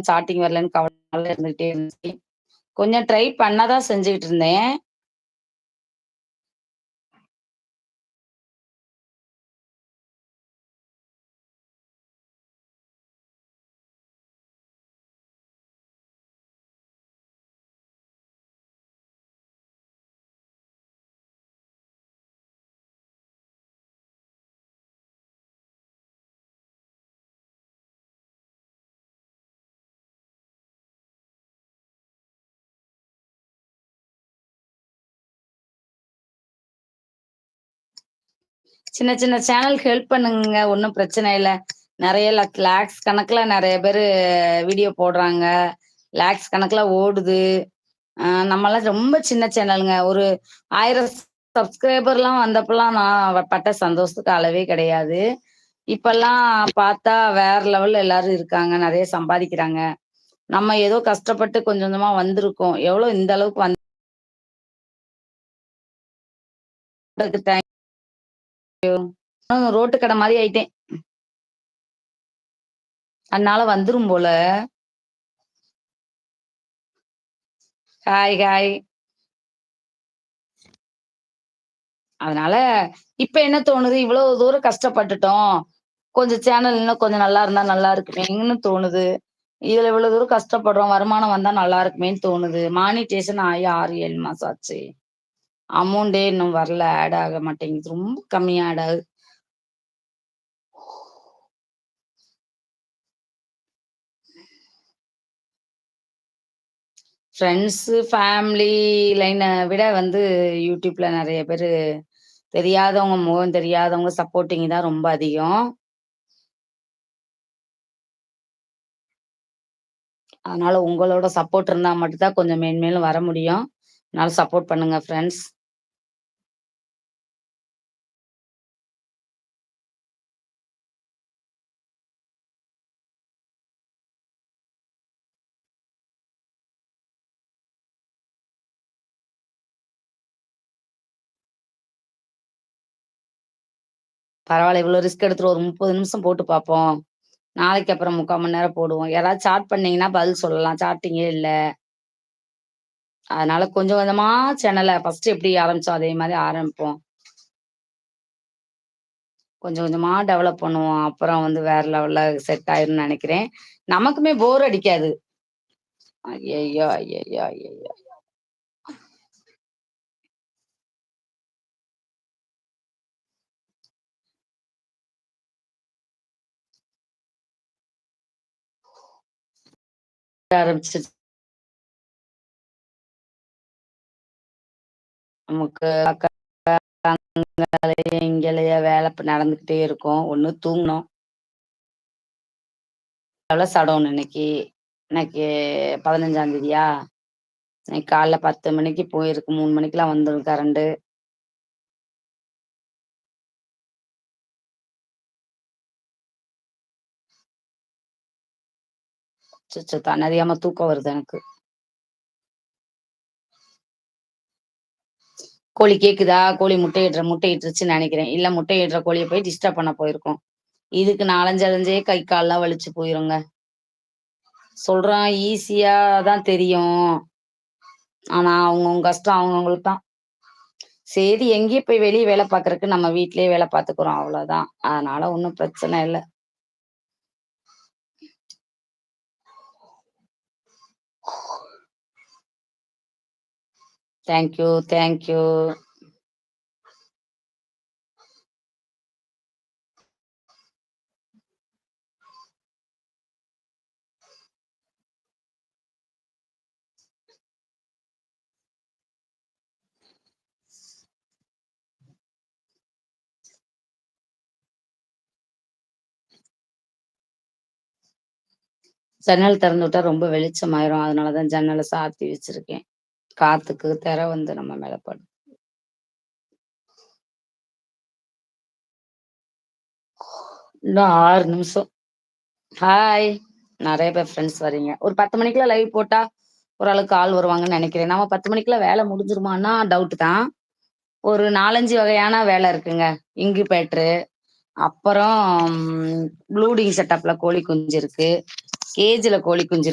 Starting வரலன்னு கவலை இருந்துகிட்டே இருந்துச்சு. கொஞ்சம் ட்ரை பண்ணதான் செஞ்சுக்கிட்டு இருந்தேன். சின்ன சின்ன சேனலுக்கு ஹெல்ப் பண்ணுங்க ஒன்றும் பிரச்சனை இல்லை. நிறைய லேக்ஸ் கணக்கில் நிறைய பேர் வீடியோ போடுறாங்க. லேக்ஸ் கணக்கில் ஓடுது. நம்மளாம் ரொம்ப சின்ன சேனலுங்க ஒரு ஆயிரம் சப்ஸ்கிரைபர்லாம் வந்தப்பெல்லாம் நான் பட்ட சந்தோஷத்துக்கு அளவே கிடையாது. இப்பெல்லாம் பார்த்தா வேற லெவல்ல எல்லாரும் இருக்காங்க நிறைய சம்பாதிக்கிறாங்க. நம்ம ஏதோ கஷ்டப்பட்டு கொஞ்சம் கொஞ்சமா வந்திருக்கோம். எவ்வளவு இந்த அளவுக்கு வந்து ரோட்டு கடை மாதிரி ஆயிட்டேன். அதனால வந்துரும் போல. ஹாய் ஹாய் அதனால இப்ப என்ன தோணுது? இவ்வளவு தூரம் கஷ்டப்பட்டுட்டோம். கொஞ்சம் சேனல் இன்னும் கொஞ்சம் நல்லா இருந்தா நல்லா இருக்குமேன்னு தோணுது? இதுல இவ்வளவு தூரம் கஷ்டப்படுறோம் வருமானம் வந்தா நல்லா இருக்குமேன்னு தோணுது. மானிட்டேஷன் ஆகி ஆறு ஏழு மாசம் ஆச்சு. அமௌண்டே இன்னும் வரல ஆட் ஆக மாட்டேங்குது. ரொம்ப கம்மியா ஆட் ஆகுது. ஃப்ரெண்ட்ஸு ஃபேமிலி லைனை விட வந்து யூடியூப்ல நிறைய பேர் தெரியாதவங்க முகம் தெரியாதவங்க சப்போர்ட்டிங் தான் ரொம்ப அதிகம். அதனால உங்களோட சப்போர்ட் இருந்தால் மட்டும்தான் கொஞ்சம் மேன்மேலும் வர முடியும். அதனால சப்போர்ட் பண்ணுங்க ஃப்ரெண்ட்ஸ் பரவாயில்ல இவ்வளோ ரிஸ்க் எடுத்துட்டு ஒரு முப்பது நிமிஷம் போட்டு பார்ப்போம். நாளைக்கு அப்புறம் முக்கால் மணி நேரம் போடுவோம். யாராவது சாட் பண்ணீங்கன்னா பதில் சொல்லலாம். சாட்டிங்கே இல்லை. அதனால கொஞ்சம் கொஞ்சமா சேனலை ஃபர்ஸ்ட் எப்படி ஆரம்பிச்சோம் அதே மாதிரி ஆரம்பிப்போம். கொஞ்சம் கொஞ்சமா டெவலப் பண்ணுவோம். அப்புறம் வந்து வேற லெவல்ல செட் ஆயிரும்னு நினைக்கிறேன். நமக்குமே போர் அடிக்காது. ஐயோ ஐயோ ஐயோ ஆரம்பிச்சு நமக்கு இங்கேயே வேலை நடந்துகிட்டே இருக்கும் ஒண்ணு தூங்கணும் எவ்வளோ சடவுன் இன்னைக்கு இன்னைக்கு பதினஞ்சாம் தேதியா இன்னைக்கு காலைல பத்து மணிக்கு போயிருக்கு மூணு மணிக்கெல்லாம் வந்துடும் கரண்டு தன்னறியாம தூக்கம் வருது எனக்கு. கோழி கேக்குதா? கோழி முட்டையிடுற முட்டையிட்டுருச்சுன்னு நினைக்கிறேன். இல்ல முட்டையிடுற கோழியை போய் டிஸ்டர்ப் பண்ண போயிருக்கோம். இதுக்கு நாலஞ்சு அலைஞ்சே கை கால்லாம் வலிச்சு போயிருங்க. சொல்றான் ஈஸியா தான் தெரியும். ஆனா அவங்கவுங்க கஷ்டம் அவங்கவுங்களுக்கு தான். சரி எங்கேயும் போய் வெளியே வேலை பார்க்கறதுக்கு நம்ம வீட்லயே வேலை பார்த்துக்கிறோம் அவ்வளவுதான். அதனால ஒன்றும் பிரச்சனை இல்லை. தேங்க்யூ தேங்க்யூ ஜன்னல் திறந்து விட்டா ரொம்ப வெளிச்சமாயிரும். அதனாலதான் ஜன்னலை சாத்தி வச்சிருக்கேன். காத்துக்கு திற வந்து நம்ம மேல படும் இன்னும் ஆறு நிமிஷம். ஹாய் நிறைய பேர் ஃப்ரெண்ட்ஸ் வரீங்க ஒரு பத்து மணிக்குள்ள லைவ் போட்டா ஓரளவுக்கு ஆள் வருவாங்கன்னு நினைக்கிறேன். நம்ம பத்து மணிக்குள்ள வேலை முடிஞ்சிருமான்னா டவுட் தான். ஒரு நாலஞ்சு வகையான வேலை இருக்குங்க. இங்கு பேட்ரு அப்புறம் ப்ளூடிங் செட்டப்ல கோழி குஞ்சு இருக்கு. கேஜ்ல கோழி குஞ்சு